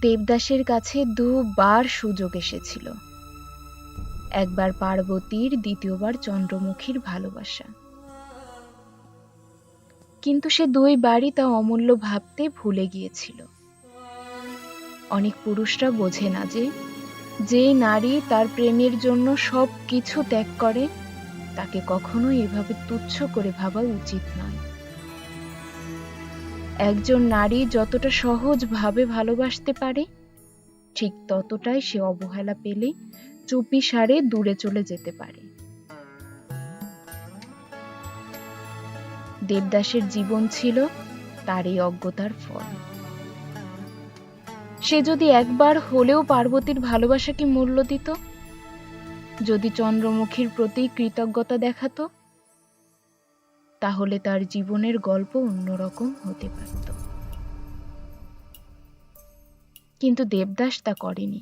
দেবদাসের কাছে দুবার সুযোগ এসেছিল। একবার পার্বতীর, দ্বিতীয়বার চন্দ্রমুখীর ভালোবাসা। কিন্তু সে দুই বারই তা অমূল্য ভাবতে ভুলে গিয়েছিল। অনেক পুরুষরা বোঝে না যে যে নারী তার প্রেমের জন্য সব কিছু ত্যাগ করে, তাকে কখনোই এভাবে তুচ্ছ করে ভাবা উচিত নয়। একজন নারী যতটা সহজভাবে ভালোবাসতে পারে, ঠিক ততটাই সে অবহেলা পেলে চুপি সারে দূরে চলে যেতে পারে। দেবদাসের জীবন ছিল তার এই অজ্ঞতার ফল। সে যদি একবার হলেও পার্বতীর ভালোবাসাকে মূল্য দিত, যদি চন্দ্রমুখীর প্রতি কৃতজ্ঞতা দেখাতো তাহলে তার জীবনের গল্প অন্যরকম হতে পারত। কিন্তু দেবদাস তা করেনি।